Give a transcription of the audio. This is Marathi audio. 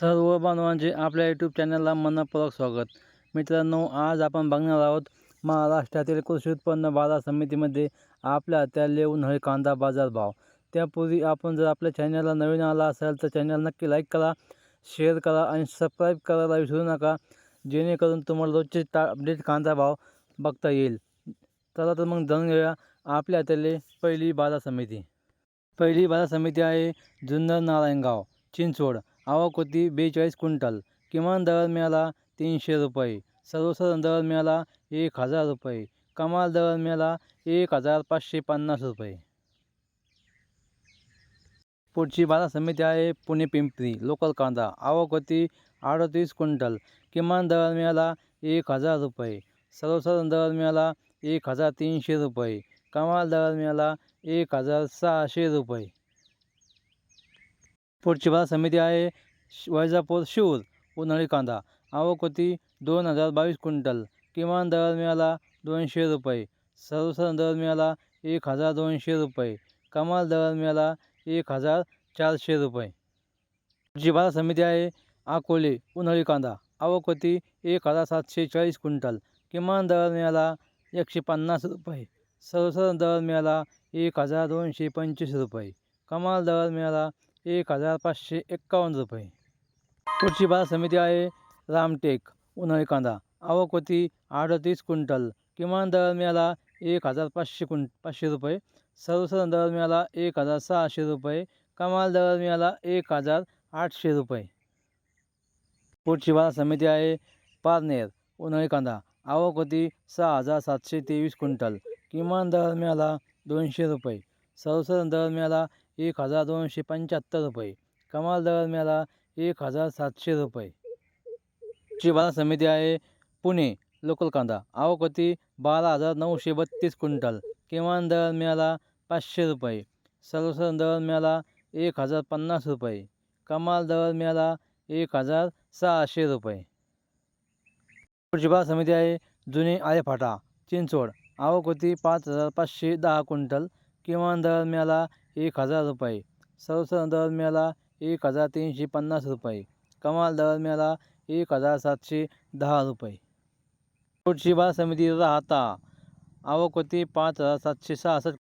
सर्व बांधवांचे आपल्या यूट्यूब चॅनलला मनपूर्वक स्वागत. मित्रांनो आज आपण बघणार आहोत महाराष्ट्रातील कृषी उत्पन्न बाजार समितीमध्ये आपल्या त्या लेऊन उन्हाळी कांदा बाजार भाव. त्यापूर्वी आपण जर आपल्या चॅनलला नवीन आला असेल तर चॅनल नक्की लाईक करा शेअर करा आणि सबस्क्राईब करायला विसरू नका जेणेकरून तुम्हाला रोजचे ता अपडेट कांदा भाव बघता येईल. चला तर मग जाणून घेऊया आपल्या त्याले पहिली बाजार समिती. पहिली बाजार समिती आहे जुन्नर नारायणगाव चिंचवड. आवक होती बेचाळीस क्विंटल. किमान दर मिळाला तीनशे रुपये. सर्वसाधारण दर मिळाला एक हजार रुपये. कमाल दर मिळाला एक हजार पाचशे पन्नास रुपये. पुढची बाजार समिती आहे पुणे पिंपरी लोकल कांदा. आवक होती अडतीस क्विंटल. किमान दर मिळाला एक हजार रुपये. सर्वसाधारण दर मिळाला एक हजार तीनशे रुपये. कमाल दर मिळाला एक हजार सहाशे रुपये. पुढची बाजार समिती आहे वैजापूर शिऊर उन्हाळी कांदा आवक होती दोन हजार बावीस क्विंटल किमान दर मिळाला दोनशे रुपये सर्वसाधारण दर मिळाला एक हजार दोनशे रुपये कमाल दर मिळाला एक हजार चारशे रुपये. जी बाजार समिती आहे अकोले उन्हाळी कांदा आवक होती एक हजार सातशे चाळीस क्विंटल किमान दर मिळाला एकशे पन्नास रुपये सर्वसाधारण दर मिळाला एक हजार दोनशे पंचवीस रुपये कमाल दर मिळाला एक हजार पाचशे एक्कावन्न रुपये. पुढची बाजार समिती आहे रामटेक उन्हाळी कांदा आवक होती अडतीस क्विंटल. किमान दर मिळाला एक हजार पाचशे क्विं पाचशे रुपये. सर्वसाधारण दर मिळाला एक हजार सहाशे रुपये. कमाल दर मिळाला एक हजार आठशे रुपये. पुढची बाजार समिती आहे पारनेर उन्हाळी कांदा आवक होती सहा हजार सातशे तेवीस क्विंटल. किमान दर मिळाला दोनशे रुपये. सर्वसाधारण दर मिळाला एक हजार दोनशे पंच्याहत्तर रुपये. कमाल दर मिळाला एक हजार सातशे रुपये. ची बाजार समिती आहे पुणे लोकल कांदा आवक होती बारा हजार नऊशे बत्तीस क्विंटल. किमान दर मिळाला पाचशे रुपये. सर्वसाधारण दर मिळाला एक हजार पन्नास रुपये. कमाल दर मिळाला एक हजार सहाशे रुपये. पुढची बाजार समिती आहे जुने आळेफाटा चिंचवड. आवक होती पाच हजार पाचशे दहा क्विंटल. किमान दर मिळाला एक हजार रुपये. सर्वसाधारण दर मिळाला एक हजार तीनशे पन्नास रुपये. कमाल दर मिळाला एक हजार सातशे दहा रुपये. पुढची बाजार समिती राहता. आवक होती पाच हजार सातशे सहासष्ट